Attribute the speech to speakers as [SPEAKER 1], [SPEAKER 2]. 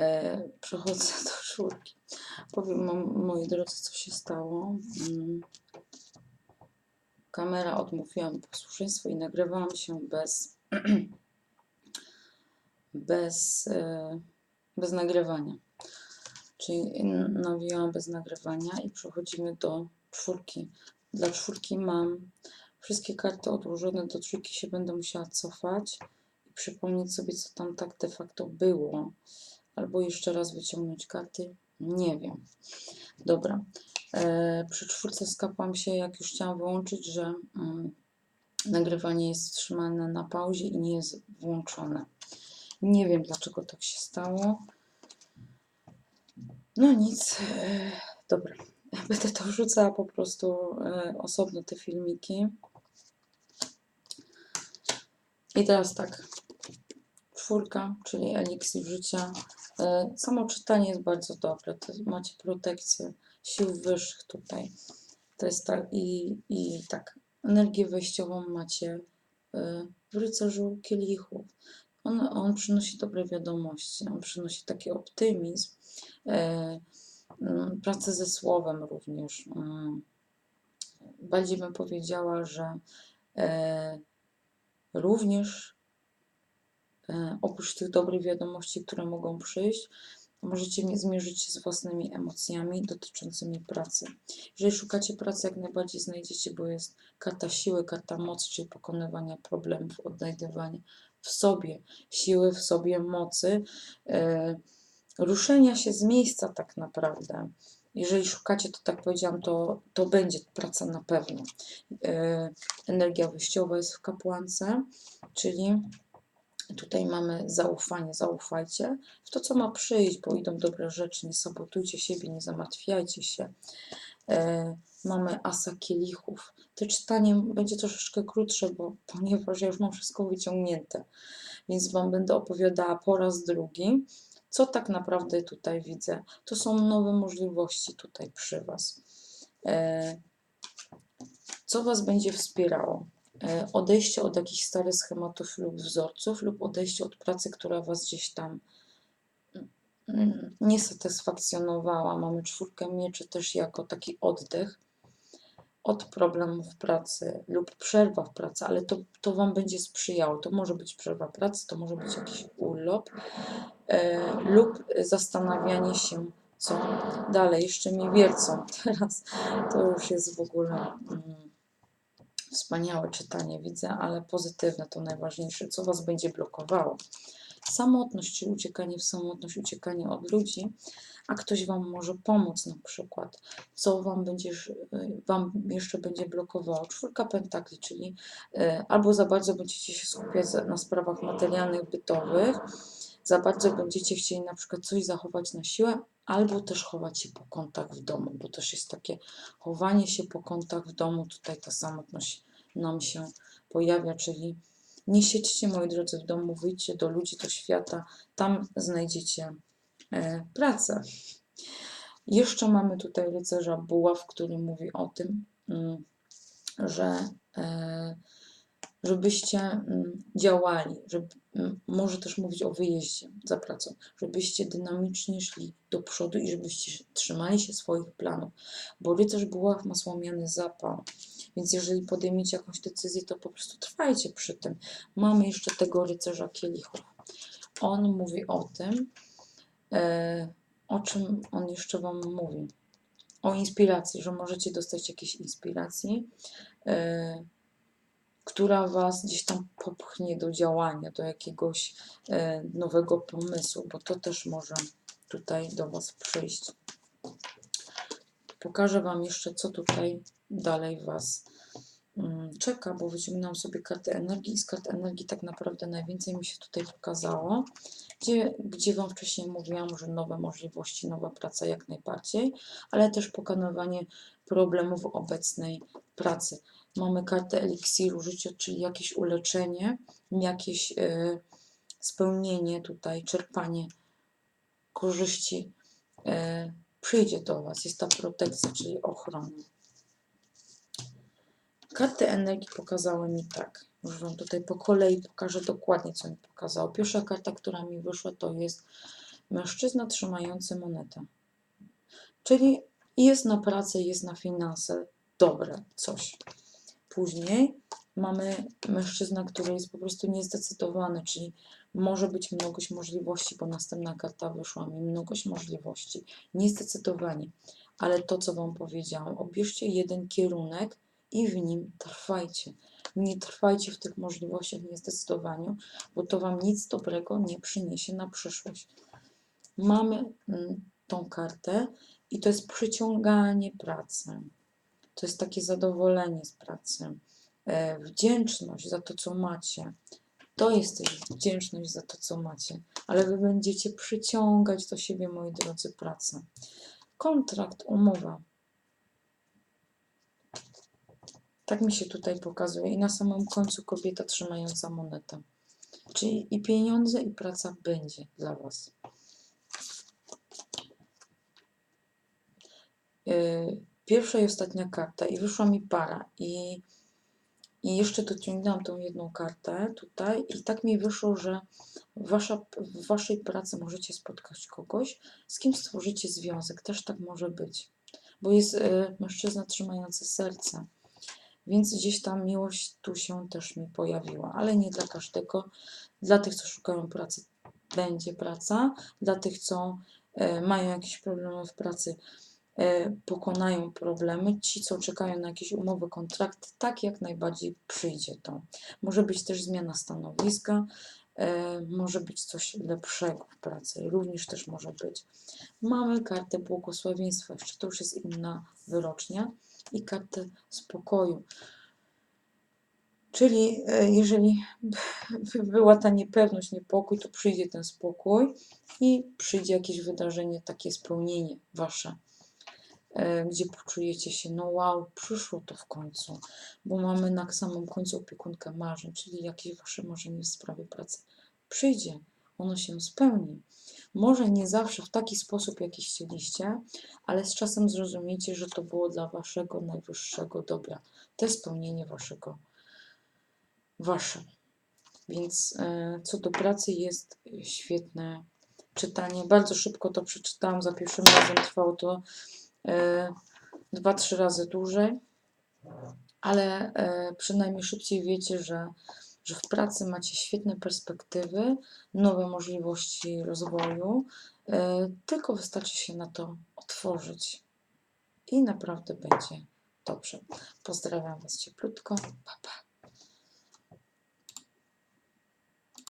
[SPEAKER 1] E, przechodzę do czwórki. Powiem wam, moi drodzy, co się stało. Mm. Kamera odmówiła mi posłuszeństwo i nagrywałam się bez bez, e, bez nagrywania. Czyli nawijałam bez nagrywania i przechodzimy do czwórki. Dla czwórki mam wszystkie karty odłożone, do trójki się będę musiała cofać i przypomnieć sobie, co tam tak de facto było. Albo jeszcze raz wyciągnąć karty. Nie wiem. Dobra. E, przy czwórce skapłam się, jak już chciałam wyłączyć, że mm, nagrywanie jest wstrzymane na pauzie i nie jest włączone. Nie wiem, dlaczego tak się stało. No nic. e, Dobra. Będę to wrzucała po prostu e, osobno te filmiki. I teraz tak. Czwórka, czyli eliksir życia. E, Samo czytanie jest bardzo dobre. To macie protekcję sił wyższych tutaj. To jest tak i, i tak. Energię wejściową macie e, w rycerzu kielichów. On, on przynosi dobre wiadomości, on przynosi taki optymizm, e, mm, pracę ze słowem również. mm. Bardziej bym powiedziała, że również oprócz tych dobrych wiadomości, które mogą przyjść, możecie mie- zmierzyć się z własnymi emocjami dotyczącymi pracy. Jeżeli szukacie pracy, jak najbardziej znajdziecie, bo jest karta siły, karta mocy, czyli pokonywania problemów, odnajdywania w sobie siły, w sobie mocy, e, ruszenia się z miejsca tak naprawdę. Jeżeli szukacie, to tak powiedziałam, to, to będzie praca na pewno. E, energia wyjściowa jest w kapłance, czyli tutaj mamy zaufanie, zaufajcie w to, co ma przyjść, bo idą dobre rzeczy, nie sabotujcie siebie, nie zamartwiajcie się. E, mamy asa kielichów. To czytanie będzie troszeczkę krótsze, bo ponieważ ja już mam wszystko wyciągnięte, więc Wam będę opowiadała po raz drugi, co tak naprawdę tutaj widzę. To są nowe możliwości tutaj przy Was. E, co Was będzie wspierało? E, odejście od jakichś starych schematów lub wzorców, lub odejście od pracy, która Was gdzieś tam mm, nie satysfakcjonowała. Mamy czwórkę mieczy też jako taki oddech od problemów pracy lub przerwa w pracy, ale to, to Wam będzie sprzyjało. To może być przerwa pracy, to może być jakiś urlop e, lub zastanawianie się, co dalej. Jeszcze mi wiercą teraz. To już jest w ogóle mm, wspaniałe czytanie, widzę, ale pozytywne to najważniejsze. Co Was będzie blokowało? Samotność, czyli uciekanie w samotność, uciekanie od ludzi, a ktoś Wam może pomóc na przykład. Co Wam, będzie, wam jeszcze będzie blokowało? Czwórka pentakli, czyli e, albo za bardzo będziecie się skupiać na sprawach materialnych, bytowych, za bardzo będziecie chcieli na przykład coś zachować na siłę, albo też chować się po kątach w domu, bo też jest takie chowanie się po kątach w domu, tutaj ta samotność nam się pojawia, czyli nie siedźcie, moi drodzy, w domu, wyjdźcie do ludzi, do świata, tam znajdziecie e, pracę. Jeszcze mamy tutaj rycerza buław, który mówi o tym, mm, że e, żebyście mm, działali, żeby, mm, może też mówić o wyjeździe za pracą, żebyście dynamicznie szli do przodu i żebyście trzymali się swoich planów, bo rycerz buław ma słomiany zapał, więc jeżeli podejmiecie jakąś decyzję, to po prostu trwajcie przy tym. Mamy jeszcze tego rycerza kielichów. On mówi o tym, e, o czym on jeszcze Wam mówi. O inspiracji, że możecie dostać jakieś inspiracji, e, która Was gdzieś tam popchnie do działania, do jakiegoś e, nowego pomysłu, bo to też może tutaj do Was przyjść. Pokażę Wam jeszcze, co tutaj dalej Was mm, czeka, bo wyciągnęłam sobie kartę energii i z kart energii tak naprawdę najwięcej mi się tutaj pokazało, gdzie, gdzie Wam wcześniej mówiłam, że nowe możliwości, nowa praca jak najbardziej, ale też pokonywanie problemów obecnej pracy. Mamy kartę eliksiru życia, czyli jakieś uleczenie, jakieś e, spełnienie tutaj, czerpanie korzyści e, przyjdzie do Was. Jest ta protekcja, czyli ochrona. Karty energii pokazały mi tak. Już Wam tutaj po kolei pokażę dokładnie, co mi pokazało. Pierwsza karta, która mi wyszła, to jest mężczyzna trzymający monetę. Czyli jest na pracę, jest na finanse, dobre coś. Później mamy mężczyzna, który jest po prostu niezdecydowany, czyli może być mnogość możliwości, bo następna karta wyszła mi, mnogość możliwości, niezdecydowani. Ale to, co Wam powiedziałam, obierzcie jeden kierunek i w nim trwajcie. Nie trwajcie w tych możliwościach, niezdecydowaniu, bo to Wam nic dobrego nie przyniesie na przyszłość. Mamy mm, tą kartę i to jest przyciąganie pracy. To jest takie zadowolenie z pracy, e, wdzięczność za to, co macie. To jest też wdzięczność za to, co macie, ale wy będziecie przyciągać do siebie, moi drodzy, pracę. Kontrakt, umowa. Tak mi się tutaj pokazuje. I na samym końcu kobieta trzymająca monetę. Czyli i pieniądze, i praca będzie dla Was. Yy, Pierwsza i ostatnia karta i wyszła mi para i, i jeszcze dociągnęłam tą jedną kartę tutaj i tak mi wyszło, że wasza, w waszej pracy możecie spotkać kogoś, z kim stworzycie związek. Też tak może być, bo jest y, mężczyzna trzymający serce, więc gdzieś tam miłość tu się też mi pojawiła, ale nie dla każdego. Dla tych, co szukają pracy, będzie praca, dla tych, co y, mają jakieś problemy w pracy, pokonają problemy. Ci, co czekają na jakieś umowy, kontrakty, tak jak najbardziej przyjdzie to. Może być też zmiana stanowiska, e, może być coś lepszego w pracy, również też może być. Mamy kartę błogosławieństwa, jeszcze to już jest inna wyrocznia i kartę spokoju. Czyli e, jeżeli by była ta niepewność, niepokój, to przyjdzie ten spokój i przyjdzie jakieś wydarzenie, takie spełnienie wasze e, gdzie poczujecie się, no wow, przyszło to w końcu, bo mamy na samym końcu opiekunkę marzeń, czyli jakieś wasze marzenie w sprawie pracy. Przyjdzie, ono się spełni. Może nie zawsze w taki sposób, jaki chcieliście, ale z czasem zrozumiecie, że to było dla waszego najwyższego dobra. To spełnienie waszego, wasze. Więc e, co do pracy jest świetne czytanie. Bardzo szybko to przeczytałam, za pierwszym razem trwało to e, dwa, trzy razy dłużej, ale e, przynajmniej szybciej wiecie, że, że w pracy macie świetne perspektywy, nowe możliwości rozwoju, e, tylko wystarczy się na to otworzyć i naprawdę będzie dobrze. Pozdrawiam Was cieplutko. Pa, pa.